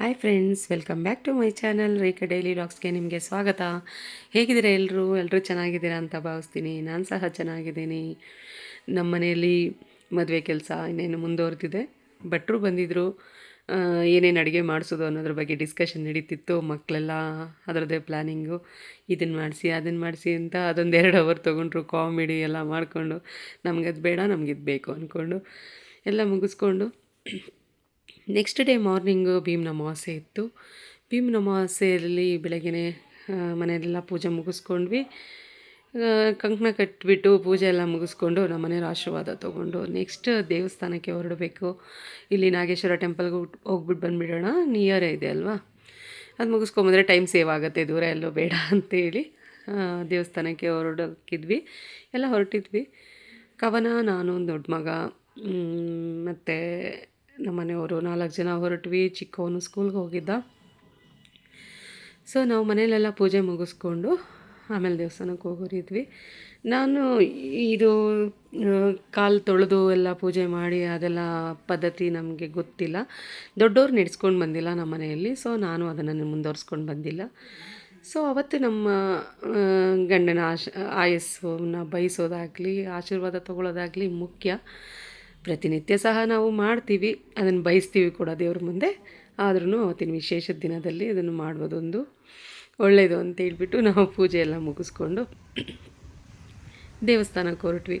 Hi friends welcome back to my channel Rekha daily ಡಾಕ್ಸ್ಗೆ ನಿಮಗೆ ಸ್ವಾಗತ. ಹೇಗಿದ್ದೀರಾ ಎಲ್ಲರೂ ಎಲ್ಲರೂ ಚೆನ್ನಾಗಿದ್ದೀರಾ ಅಂತ ಭಾವಿಸ್ತೀನಿ. ನಾನು ಸಹ ಚೆನ್ನಾಗಿದ್ದೀನಿ. ನಮ್ಮ ಮನೆಯಲ್ಲಿ ಮದುವೆ ಕೆಲಸ ಇನ್ನೇನು ಮುಂದುವರೆದಿದೆ. ಭಟ್ರು ಬಂದಿದ್ದರು ಏನೇನು ಅಡುಗೆ ಮಾಡಿಸೋದು ಅನ್ನೋದ್ರ ಬಗ್ಗೆ ಡಿಸ್ಕಷನ್ ನಡೀತಿತ್ತು. ಮಕ್ಕಳೆಲ್ಲ ಅದರದ್ದೇ ಪ್ಲ್ಯಾನಿಂಗು ಇದನ್ನು ಮಾಡಿಸಿ ಅದನ್ನು ಮಾಡಿಸಿ ಅಂತ ಅದೊಂದು ಎರಡು ಅವರ್ ತೊಗೊಂಡ್ರು. ಕಾಮಿಡಿ ಎಲ್ಲ ಮಾಡಿಕೊಂಡು ನಮಗದು ಬೇಡ, ನಮಗಿದು ಬೇಕು ಅಂದ್ಕೊಂಡು ಎಲ್ಲ ಮುಗಿಸ್ಕೊಂಡು ನೆಕ್ಸ್ಟ್ ಡೇ ಮಾರ್ನಿಂಗು ಭೀಮ್ನ ಅಮಾವಾಸ್ಯೆ ಇತ್ತು. ಭೀಮ್ನ ಅಮಾವಾಸ್ಯೆಯಲ್ಲಿ ಬೆಳಗ್ಗೆ ಮನೆಯಲ್ಲೆಲ್ಲ ಪೂಜೆ ಮುಗಿಸ್ಕೊಂಡ್ವಿ. ಕಂಕಣ ಕಟ್ಬಿಟ್ಟು ಪೂಜೆ ಎಲ್ಲ ಮುಗಿಸ್ಕೊಂಡು ನಮ್ಮ ಮನೆಯವ್ರ ಆಶೀರ್ವಾದ ತೊಗೊಂಡು ನೆಕ್ಸ್ಟ್ ದೇವಸ್ಥಾನಕ್ಕೆ ಹೊರಡಬೇಕು. ಇಲ್ಲಿ ನಾಗೇಶ್ವರ ಟೆಂಪಲ್ಗೆ ಹೋಗ್ಬಿಟ್ಟು ಬಂದುಬಿಡೋಣ. ನಿಯರೇ ಇದೆ ಅಲ್ವಾ? ಅದು ಮುಗಿಸ್ಕೊಂಬಂದ್ರೆ ಟೈಮ್ ಸೇವ್ ಆಗುತ್ತೆ. ದೂರ ಎಲ್ಲೋ ಬೇಡ ಅಂತೇಳಿ ದೇವಸ್ಥಾನಕ್ಕೆ ಹೊರಡೋಕ್ಕಿದ್ವಿ ಎಲ್ಲ ಹೊರಟಿದ್ವಿ. ಕವನ, ನಾನು, ದೊಡ್ಡ ಮಗ ಮತ್ತು ನಮ್ಮ ಮನೆಯವರು ನಾಲ್ಕು ಜನ ಹೊರಟ್ವಿ, ಚಿಕ್ಕವನು ಸ್ಕೂಲ್ಗೆ ಹೋಗಿದ್ದ. ಸೊ ನಾವು ಮನೆಯಲ್ಲೆಲ್ಲ ಪೂಜೆ ಮುಗಿಸ್ಕೊಂಡು ಆಮೇಲೆ ದೇವಸ್ಥಾನಕ್ಕೆ ಹೋಗೋರಿದ್ವಿ. ನಾನು ಇದು ಕಾಲು ತೊಳೆದು ಎಲ್ಲ ಪೂಜೆ ಮಾಡಿ ಅದೆಲ್ಲ ಪದ್ಧತಿ ನಮಗೆ ಗೊತ್ತಿಲ್ಲ. ದೊಡ್ಡವ್ರು ನಡೆಸ್ಕೊಂಡು ಬಂದಿಲ್ಲ ನಮ್ಮ ಮನೆಯಲ್ಲಿ ಸೊ ನಾನು ಅದನ್ನು ಮುಂದುವರ್ಸ್ಕೊಂಡು ಬಂದಿಲ್ಲ. ಸೊ ಅವತ್ತು ನಮ್ಮ ಗಂಡನ ಆಶ, ಆಯಸ್ಸನ್ನ ಬಯಸೋದಾಗಲಿ, ಆಶೀರ್ವಾದ ತಗೊಳ್ಳೋದಾಗಲಿ ಮುಖ್ಯ. ಪ್ರತಿನಿತ್ಯ ಸಹ ನಾವು ಮಾಡ್ತೀವಿ, ಅದನ್ನು ಬಯಸ್ತೀವಿ ಕೂಡ ದೇವ್ರ ಮುಂದೆ. ಆದ್ರೂ ಅವತ್ತಿನ ವಿಶೇಷ ದಿನದಲ್ಲಿ ಅದನ್ನು ಮಾಡ್ಬೋದೊಂದು ಒಳ್ಳೆಯದು ಅಂತ ಹೇಳ್ಬಿಟ್ಟು ನಾವು ಪೂಜೆ ಎಲ್ಲ ಮುಗಿಸ್ಕೊಂಡು ದೇವಸ್ಥಾನಕ್ಕೆ ಹೊರಟ್ವಿ.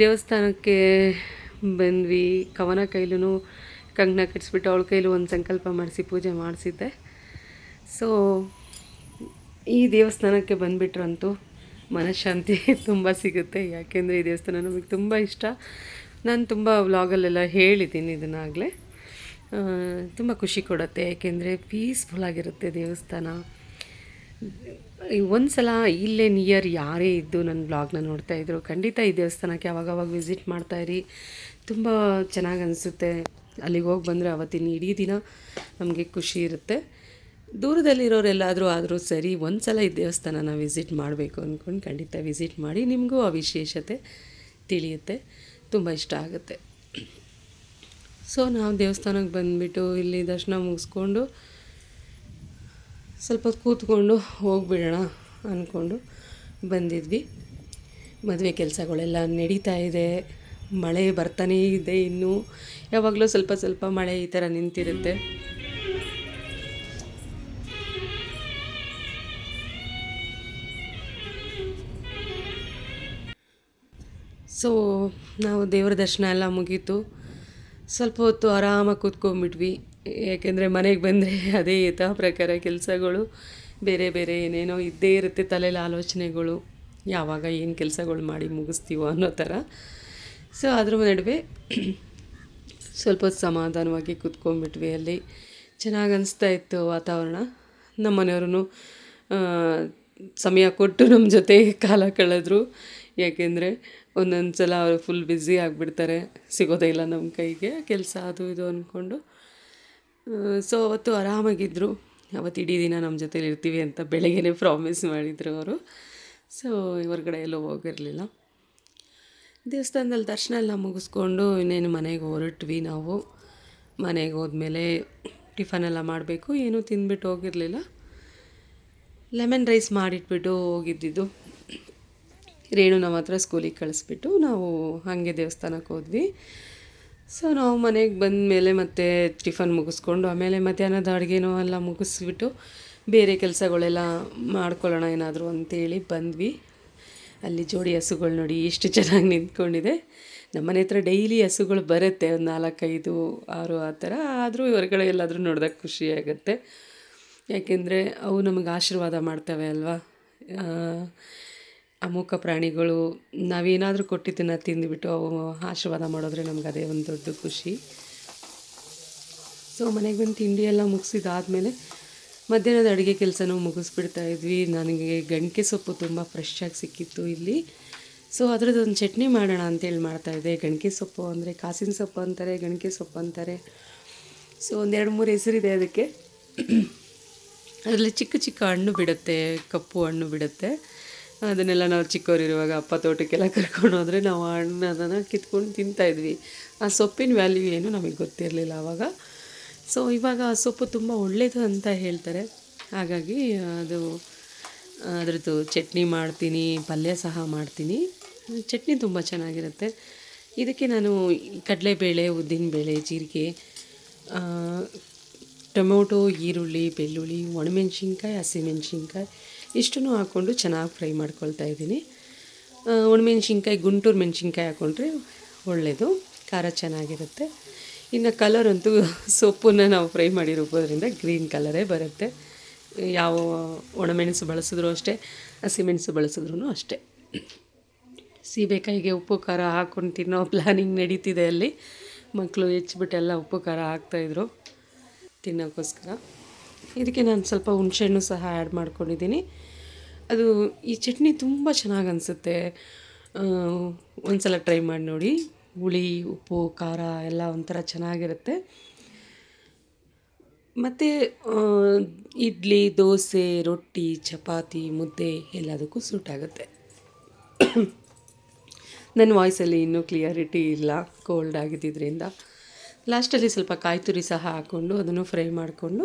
ದೇವಸ್ಥಾನಕ್ಕೆ ಬಂದ್ವಿ. ಕವನ ಕೈಲೂ ಕಂಕಣ ಕಟ್ಸಿಬಿಟ್ಟು ಅವಳ ಕೈಲೂ ಒಂದು ಸಂಕಲ್ಪ ಮಾಡಿಸಿ ಪೂಜೆ ಮಾಡಿಸಿದ್ದೆ. ಸೊ ಈ ದೇವಸ್ಥಾನಕ್ಕೆ ಬಂದುಬಿಟ್ರಂತೂ ಮನಃಶಾಂತಿ ತುಂಬ ಸಿಗುತ್ತೆ. ಯಾಕೆಂದರೆ ಈ ದೇವಸ್ಥಾನ ನಮಗೆ ತುಂಬ ಇಷ್ಟ. ನಾನು ತುಂಬ ವ್ಲಾಗಲ್ಲೆಲ್ಲ ಹೇಳಿದ್ದೀನಿ ಇದನ್ನಾಗಲೇ. ತುಂಬ ಖುಷಿ ಕೊಡುತ್ತೆ, ಯಾಕೆಂದರೆ ಪೀಸ್ಫುಲ್ಲಾಗಿರುತ್ತೆ ದೇವಸ್ಥಾನ. ಒಂದು ಸಲ ಇಲ್ಲೇ ನಿಯರ್ ಯಾರೇ ಇದ್ದು ನನ್ನ ಬ್ಲಾಗ್ನ ನೋಡ್ತಾ ಇದ್ರು, ಖಂಡಿತ ಈ ದೇವಸ್ಥಾನಕ್ಕೆ ಅವಾಗವಾಗ ವಿಸಿಟ್ ಮಾಡ್ತಾಯಿರಿ ತುಂಬ ಚೆನ್ನಾಗಿ ಅನಿಸುತ್ತೆ. ಅಲ್ಲಿಗೆ ಹೋಗಿ ಬಂದರೆ ಅವತ್ತಿನ ಇಡೀ ದಿನ ನಮಗೆ ಖುಷಿ ಇರುತ್ತೆ. ದೂರದಲ್ಲಿರೋರೆಲ್ಲಾದರೂ ಆದರೂ ಸರಿ ಒಂದು ಸಲ ಈ ದೇವಸ್ಥಾನನ ವಿಸಿಟ್ ಮಾಡಬೇಕು ಅಂದ್ಕೊಂಡು ಖಂಡಿತ ವಿಸಿಟ್ ಮಾಡಿ ನಿಮಗೂ ಆ ವಿಶೇಷತೆ ತಿಳಿಯುತ್ತೆ. ತುಂಬ ಇಷ್ಟ ಆಗುತ್ತೆ. ಸೊ ನಾವು ದೇವಸ್ಥಾನಕ್ಕೆ ಬಂದುಬಿಟ್ಟು ಇಲ್ಲಿ ದರ್ಶನ ಮುಗಿಸ್ಕೊಂಡು ಸ್ವಲ್ಪ ಕೂತ್ಕೊಂಡು ಹೋಗ್ಬಿಡೋಣ ಅಂದ್ಕೊಂಡು ಬಂದಿದ್ವಿ. ಮದುವೆ ಕೆಲಸಗಳೆಲ್ಲ ನಡೀತಾ ಇದೆ. ಮಳೆ ಬರ್ತಾನೇ ಇದೆ ಇನ್ನೂ. ಯಾವಾಗಲೂ ಸ್ವಲ್ಪ ಸ್ವಲ್ಪ ಮಳೆ ಈ ಥರ ನಿಂತಿರುತ್ತೆ. ಸೊ ನಾವು ದೇವರ ದರ್ಶನ ಎಲ್ಲ ಮುಗೀತು. ಸ್ವಲ್ಪ ಹೊತ್ತು ಆರಾಮಾಗಿ ಕೂತ್ಕೊಂಡ್ಬಿಟ್ವಿ. ಯಾಕೆಂದರೆ ಮನೆಗೆ ಬಂದರೆ ಅದೇ ಯಥಾ ಪ್ರಕಾರ ಕೆಲಸಗಳು. ಬೇರೆ ಬೇರೆ ಏನೇನೋ ಇದ್ದೇ ಇರುತ್ತೆ ತಲೆಯಲ್ಲಿ ಆಲೋಚನೆಗಳು. ಯಾವಾಗ ಏನು ಕೆಲಸಗಳು ಮಾಡಿ ಮುಗಿಸ್ತೀವೋ ಅನ್ನೋ ಥರ. ಸೊ ಅದ್ರ ನಡುವೆ ಸ್ವಲ್ಪ ಸಮಾಧಾನವಾಗಿ ಕೂತ್ಕೊಂಡ್ಬಿಟ್ವಿ ಅಲ್ಲಿ. ಚೆನ್ನಾಗಿ ಅನಿಸ್ತಾ ಇತ್ತು ವಾತಾವರಣ. ನಮ್ಮ ಮನೆಯವ್ರೂ ಸಮಯ ಕೊಟ್ಟು ನಮ್ಮ ಜೊತೆ ಕಾಲ ಕಳೆದ್ರು. ಯಾಕೆಂದರೆ ಒಂದೊಂದು ಸಲ ಅವರು ಫುಲ್ ಬ್ಯುಸಿ ಆಗಿಬಿಡ್ತಾರೆ. ಸಿಗೋದೇ ಇಲ್ಲ ನಮ್ಮ ಕೈಗೆ. ಕೆಲಸ ಅದು ಇದು ಅಂದ್ಕೊಂಡು ಸೊ ಅವತ್ತು ಆರಾಮಾಗಿದ್ದರು ಅವತ್ತು ಇಡೀ ದಿನ ನಮ್ಮ ಜೊತೇಲಿ ಇರ್ತೀವಿ ಅಂತ ಬೆಳಗ್ಗೆ ಪ್ರಾಮಿಸ್ ಮಾಡಿದರು ಅವರು. ಸೊ ಹೊರಗಡೆ ಎಲ್ಲೂ ಹೋಗಿರಲಿಲ್ಲ. ದೇವಸ್ಥಾನದಲ್ಲಿ ದರ್ಶನ ಎಲ್ಲ ಮುಗಿಸ್ಕೊಂಡು ಇನ್ನೇನು ಮನೆಗೆ ಹೊರಟ್ವಿ ನಾವು. ಮನೆಗೆ ಹೋದ್ಮೇಲೆ ಟಿಫನ್ ಎಲ್ಲ ಮಾಡಬೇಕು. ಏನೂ ತಿಂದ್ಬಿಟ್ಟು ಹೋಗಿರಲಿಲ್ಲ. Lemon rice ಮಾಡಿಟ್ಬಿಟ್ಟು ಹೋಗಿದ್ದಿದ್ದು. ರೇಣುನ ಹತ್ರ ಸ್ಕೂಲಿಗೆ ಕಳಿಸ್ಬಿಟ್ಟು ನಾವು ಹಾಗೆ ದೇವಸ್ಥಾನಕ್ಕೆ ಹೋದ್ವಿ. ಸೊ ನಾವು ಮನೆಗೆ ಬಂದ ಮೇಲೆ ಮತ್ತೆ ಟಿಫನ್ ಮುಗಿಸ್ಕೊಂಡು ಆಮೇಲೆ ಮಧ್ಯಾಹ್ನದ ಅಡುಗೆನೂ ಎಲ್ಲ ಮುಗಿಸ್ಬಿಟ್ಟು ಬೇರೆ ಕೆಲಸಗಳೆಲ್ಲ ಮಾಡ್ಕೊಳ್ಳೋಣ ಏನಾದರೂ ಅಂತೇಳಿ ಬಂದ್ವಿ. ಅಲ್ಲಿ ಜೋಡಿ ಹಸುಗಳು ನೋಡಿ ಎಷ್ಟು ಚೆನ್ನಾಗಿ ನಿಂತ್ಕೊಂಡಿದೆ. ನಮ್ಮನೆ ಹತ್ರ ಡೈಲಿ ಹಸುಗಳು ಬರುತ್ತೆ, ಒಂದು ನಾಲ್ಕೈದು, ಆರು ಆ ಥರ. ಆದರೂ ಹೊರಗಡೆ ಎಲ್ಲಾದರೂ ನೋಡಿದಾಗ ಖುಷಿಯಾಗುತ್ತೆ ಯಾಕೆಂದರೆ ಅವು ನಮಗೆ ಆಶೀರ್ವಾದ ಮಾಡ್ತವೆ ಅಲ್ವಾ? ಅಮುಕ ಪ್ರಾಣಿಗಳು ನಾವೇನಾದರೂ ಕೊಟ್ಟಿದ್ದನ್ನು ತಿಂದುಬಿಟ್ಟು ಅವು ಆಶೀರ್ವಾದ ಮಾಡಿದ್ರೆ ನಮ್ಗೆ ಅದೇ ಒಂದು ದೊಡ್ಡ ಖುಷಿ. ಸೊ ಮನೆಗೆ ಬಂದು ತಿಂಡಿ ಎಲ್ಲ ಮುಗಿಸಿದಾದಮೇಲೆ ಮಧ್ಯಾಹ್ನದ ಅಡುಗೆ ಕೆಲಸನೂ ಮುಗಿಸ್ಬಿಡ್ತಾ ಇದ್ವಿ. ನನಗೆ ಗಂಟೆ ಸೊಪ್ಪು ತುಂಬ ಫ್ರೆಶ್ಶಾಗಿ ಸಿಕ್ಕಿತ್ತು ಇಲ್ಲಿ. ಸೊ ಅದ್ರದ್ದು ಒಂದು ಚಟ್ನಿ ಮಾಡೋಣ ಅಂತೇಳಿ ಮಾಡ್ತಾಯಿದ್ದೆ ಗಣಕೆ ಸೊಪ್ಪು ಅಂದರೆ ಕಾಸಿನ ಸೊಪ್ಪು ಅಂತಾರೆ ಗಣಕೆ ಸೊಪ್ಪು ಅಂತಾರೆ. ಸೊ ಒಂದೆರಡು ಮೂರು ಹೆಸರಿದೆ ಅದಕ್ಕೆ. ಅದರಲ್ಲಿ ಚಿಕ್ಕ ಚಿಕ್ಕ ಹಣ್ಣು ಬಿಡುತ್ತೆ, ಕಪ್ಪು ಹಣ್ಣು ಬಿಡುತ್ತೆ. ಅದನ್ನೆಲ್ಲ ನಾವು ಚಿಕ್ಕವರಿರುವಾಗ ಅಪ್ಪ ತೋಟಕ್ಕೆಲ್ಲ ಕರ್ಕೊಂಡು ಹೋದರೆ ನಾವು ಹಣ್ಣು ಕಿತ್ಕೊಂಡು ತಿಂತಾಯಿದ್ವಿ ಆ ಸೊಪ್ಪಿನ ವ್ಯಾಲ್ಯೂ ಏನು ನಮಗೆ ಗೊತ್ತಿರಲಿಲ್ಲ ಆವಾಗ ಸೊ ಇವಾಗ ಆ ಸೊಪ್ಪು ತುಂಬ ಒಳ್ಳೆಯದು ಅಂತ ಹೇಳ್ತಾರೆ. ಹಾಗಾಗಿ ಅದು, ಅದರದ್ದು ಚಟ್ನಿ ಮಾಡ್ತೀನಿ, ಪಲ್ಯ ಸಹ ಮಾಡ್ತೀನಿ. ಚಟ್ನಿ ತುಂಬ ಚೆನ್ನಾಗಿರುತ್ತೆ. ಇದಕ್ಕೆ ನಾನು ಕಡಲೆಬೇಳೆ, ಉದ್ದಿನಬೇಳೆ, ಜೀರಿಗೆ ಟೊಮೊಟೊ, ಈರುಳ್ಳಿ, ಬೆಳ್ಳುಳ್ಳಿ, ಒಣಮೆಣ್ಸಿನ್ಕಾಯಿ, ಹಸಿಮೆಣ್ಸಿನ್ಕಾಯಿ ಇಷ್ಟನ್ನು ಹಾಕ್ಕೊಂಡು ಚೆನ್ನಾಗಿ ಫ್ರೈ ಮಾಡ್ಕೊಳ್ತಾ ಇದ್ದೀನಿ. ಒಣಮೆಣ್ಸಿನ್ಕಾಯಿ, ಗುಂಟೂರು ಮೆಣಸಿನ್ಕಾಯಿ ಹಾಕ್ಕೊಂಡ್ರೆ ಒಳ್ಳೆಯದು ಖಾರ ಚೆನ್ನಾಗಿರುತ್ತೆ. ಇನ್ನು ಕಲರ್ ಅಂತೂ ಸೊಪ್ಪನ್ನು ನಾವು ಫ್ರೈ ಮಾಡಿ ಗ್ರೀನ್ ಕಲರೇ ಬರುತ್ತೆ. ಯಾವ ಒಣಮೆಣಸು ಬಳಸಿದ್ರು ಅಷ್ಟೇ, ಹಸಿಮೆಣಸು ಬಳಸಿದ್ರು ಅಷ್ಟೇ. ಸೀಬೆಕಾಯಿಗೆ ಉಪ್ಪು, ಖಾರ ಹಾಕ್ಕೊಂಡು ತಿನ್ನೋ ಪ್ಲ್ಯಾನಿಂಗ್ ನಡೀತಿದೆ ಅಲ್ಲಿ. ಮಕ್ಕಳು ಹೆಚ್ಚಿಬಿಟ್ಟೆಲ್ಲ ಉಪ್ಪು, ಖಾರ ಹಾಕ್ತಾಯಿದ್ರು ತಿನ್ನೋಕ್ಕೋಸ್ಕರ. ಇದಕ್ಕೆ ನಾನು ಸ್ವಲ್ಪ ಹುಣಸೆಹಣ್ಣು ಸಹ ಆ್ಯಡ್ ಮಾಡ್ಕೊಂಡಿದ್ದೀನಿ. ಅದು ಈ ಚಟ್ನಿ ತುಂಬ ಚೆನ್ನಾಗಿ ಅನಿಸುತ್ತೆ. ಒಂದು ಸಲ ಟ್ರೈ ಮಾಡಿ ನೋಡಿ. ಹುಳಿ, ಉಪ್ಪು, ಖಾರ ಎಲ್ಲ ಒಂಥರ ಚೆನ್ನಾಗಿರುತ್ತೆ. ಮತ್ತು ಇಡ್ಲಿ, ದೋಸೆ, ರೊಟ್ಟಿ, ಚಪಾತಿ, ಮುದ್ದೆ ಎಲ್ಲದಕ್ಕೂ ಸೂಟ್ ಆಗುತ್ತೆ. ನನ್ನ ವಾಯ್ಸಲ್ಲಿ ಇನ್ನೂ ಕ್ಲಿಯರಿಟಿ ಇಲ್ಲ ಕೋಲ್ಡ್ ಆಗಿದ್ದರಿಂದ ಲಾಸ್ಟಲ್ಲಿ ಸ್ವಲ್ಪ ಕಾಯಿ ತುರಿ ಸಹ ಹಾಕ್ಕೊಂಡು ಅದನ್ನು ಫ್ರೈ ಮಾಡಿಕೊಂಡು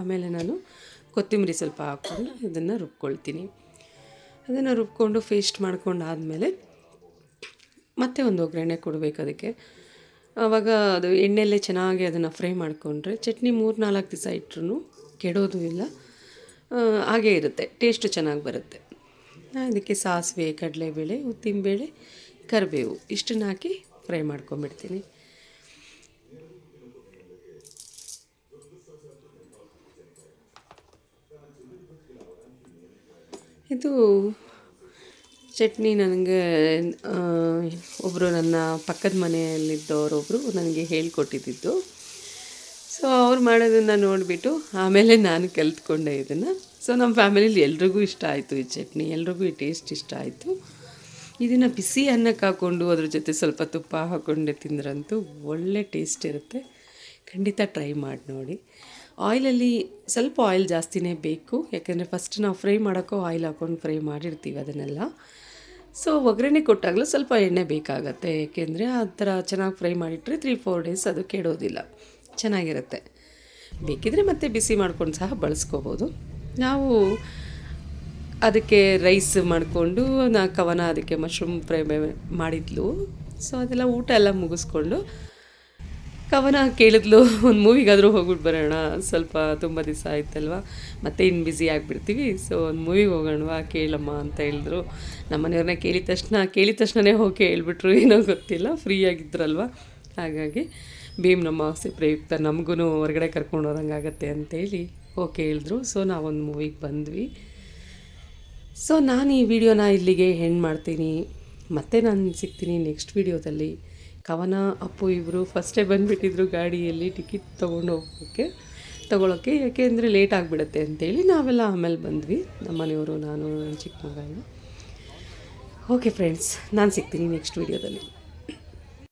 ಆಮೇಲೆ ನಾನು ಕೊತ್ತಂಬರಿ ಸ್ವಲ್ಪ ಹಾಕ್ಕೊಂಡು ಅದನ್ನು ರುಬ್ಕೊಳ್ತೀನಿ. ಅದನ್ನು ರುಬ್ಕೊಂಡು ಫೇಸ್ಟ್ ಮಾಡ್ಕೊಂಡು ಆದಮೇಲೆ ಮತ್ತೆ ಒಂದು ಒಗ್ಗರಣೆ ಕೊಡಬೇಕು ಅದಕ್ಕೆ. ಆವಾಗ ಅದು ಎಣ್ಣೆಯಲ್ಲೇ ಚೆನ್ನಾಗಿ ಅದನ್ನು ಫ್ರೈ ಮಾಡಿಕೊಂಡ್ರೆ ಚಟ್ನಿ ಮೂರು ನಾಲ್ಕು ದಿವಸ ಇಟ್ಟರು ಕೆಡೋದು ಇಲ್ಲ. ಹಾಗೇ ಇರುತ್ತೆ, ಟೇಸ್ಟು ಚೆನ್ನಾಗಿ ಬರುತ್ತೆ. ಅದಕ್ಕೆ ಸಾಸಿವೆ, ಕಡಲೆಬೇಳೆ, ಉದ್ದಿನಬೇಳೆ, ಕರಿಬೇವು ಇಷ್ಟನ್ನು ಹಾಕಿ ಫ್ರೈ ಮಾಡ್ಕೊಂಬಿಡ್ತೀನಿ ಇದು ಚಟ್ನಿ ನನಗೆ ಒಬ್ಬರು ನನ್ನ ಪಕ್ಕದ ಮನೆಯಲ್ಲಿದ್ದವರೊಬ್ಬರು ನನಗೆ ಹೇಳ್ಕೊಟ್ಟಿದ್ದಿದ್ದು ಸೊ ಅವ್ರು ಮಾಡೋದನ್ನು ನೋಡಿಬಿಟ್ಟು ಆಮೇಲೆ ನಾನು ಕಲ್ತ್ಕೊಂಡೆ ಇದನ್ನು. ಸೊ ನಮ್ಮ ಫ್ಯಾಮಿಲಿಲಿ ಎಲ್ರಿಗೂ ಇಷ್ಟ ಆಯಿತು ಈ ಚಟ್ನಿ, ಎಲ್ರಿಗೂ ಈ ಟೇಸ್ಟ್ ಇಷ್ಟ ಆಯಿತು. ಇದನ್ನು ಬಿಸಿ ಅನ್ನಕ್ಕೆ ಹಾಕ್ಕೊಂಡು ಅದ್ರ ಜೊತೆ ಸ್ವಲ್ಪ ತುಪ್ಪ ಹಾಕ್ಕೊಂಡೆ ತಿಂದ್ರಂತೂ ಒಳ್ಳೆ ಟೇಸ್ಟ್ ಇರುತ್ತೆ. ಖಂಡಿತ ಟ್ರೈ ಮಾಡಿ ನೋಡಿ. ಆಯಿಲಲ್ಲಿ ಸ್ವಲ್ಪ ಆಯಿಲ್ ಜಾಸ್ತಿನೇ ಬೇಕು, ಯಾಕೆಂದರೆ ಫಸ್ಟ್ ನಾವು ಫ್ರೈ ಮಾಡೋಕ್ಕೂ ಆಯಿಲ್ ಹಾಕೊಂಡು ಫ್ರೈ ಮಾಡಿರ್ತೀವಿ ಅದನ್ನೆಲ್ಲ. ಸೊ ಒಗ್ಗರಣೆ ಕೊಟ್ಟಾಗಲೂ ಸ್ವಲ್ಪ ಎಣ್ಣೆ ಬೇಕಾಗತ್ತೆ ಏಕೆಂದರೆ ಆ ಥರ ಚೆನ್ನಾಗಿ ಫ್ರೈ ಮಾಡಿಟ್ರೆ ತ್ರೀ ಫೋರ್ ಡೇಸ್ ಅದು ಕೆಡೋದಿಲ್ಲ, ಚೆನ್ನಾಗಿರುತ್ತೆ. ಬೇಕಿದ್ರೆ ಮತ್ತೆ ಬಿಸಿ ಮಾಡ್ಕೊಂಡು ಸಹ ಬಳಸ್ಕೋಬೋದು. ನಾವು ಅದಕ್ಕೆ ರೈಸ್ ಮಾಡಿಕೊಂಡು, ನಾ ಕವನ ಅದಕ್ಕೆ ಮಶ್ರೂಮ್ ಫ್ರೈ ಮಾಡಿದ್ಲು. ಸೊ ಅದೆಲ್ಲ ಊಟ ಎಲ್ಲ ಮುಗಿಸ್ಕೊಂಡು ಕವನ ಕೇಳಿದ್ಲು, ಒಂದು ಮೂವಿಗಾದರೂ ಹೋಗ್ಬಿಟ್ಟು ಬರೋಣ, ಸ್ವಲ್ಪ ತುಂಬ ದಿವಸ ಆಯ್ತಲ್ವ? ಮತ್ತೆ ಇನ್ನು ಬ್ಯುಸಿ ಆಗಿಬಿಡ್ತೀವಿ ಸೊ ಒಂದು ಮೂವಿಗೆ ಹೋಗೋಣವಾ, ಕೇಳಮ್ಮ ಅಂತ ಹೇಳಿದ್ರು. ನಮ್ಮ ಮನೆಯವ್ರನ್ನ ಕೇಳಿದ ತಕ್ಷಣ, ಕೇಳಿದ ತಕ್ಷಣನೇ ಹೋಗಿ ಹೇಳ್ಬಿಟ್ರು, ಏನೋ ಗೊತ್ತಿಲ್ಲ ಫ್ರೀ ಆಗಿದ್ರಲ್ವ? ಹಾಗಾಗಿ ಭೀಮ್ ನಮ್ಮ ಆಸೆ ಪ್ರಯುಕ್ತ ನಮಗೂ ಹೊರಗಡೆ ಕರ್ಕೊಂಡು ಹೋದಂಗಾಗತ್ತೆ ಅಂತೇಳಿ ಓಕೆ ಹೇಳಿದ್ರು. ಸೊ ನಾವೊಂದು ಮೂವಿಗೆ ಬಂದ್ವಿ. ಸೊ ನಾನು ಈ ವಿಡಿಯೋನ ಇಲ್ಲಿಗೆ ಹೆಣ್ಣು ಮಾಡ್ತೀನಿ. ಮತ್ತೆ ನಾನು ಸಿಗ್ತೀನಿ ನೆಕ್ಸ್ಟ್ ವಿಡಿಯೋದಲ್ಲಿ. ಕವನ, ಅಪ್ಪು ಇಬ್ಬರು ಫಸ್ಟೇ ಬಂದುಬಿಟ್ಟಿದ್ರು ಗಾಡಿಯಲ್ಲಿ ಟಿಕೆಟ್ ತೊಗೊಂಡು ಹೋಗೋಕ್ಕೆ ಯಾಕೆ ಅಂದರೆ ಲೇಟ್ ಆಗಿಬಿಡುತ್ತೆ ಅಂತೇಳಿ ನಾವೆಲ್ಲ ಆಮೇಲೆ ಬಂದ್ವಿ. ನಮ್ಮ ಮನೆಯವರು, ನಾನು, ನನ್ನ ಚಿಕ್ಕ ಮಗ ಓಕೆ ಫ್ರೆಂಡ್ಸ್ ನಾನು ಸಿಗ್ತೀನಿ ನೆಕ್ಸ್ಟ್ ವಿಡಿಯೋದಲ್ಲಿ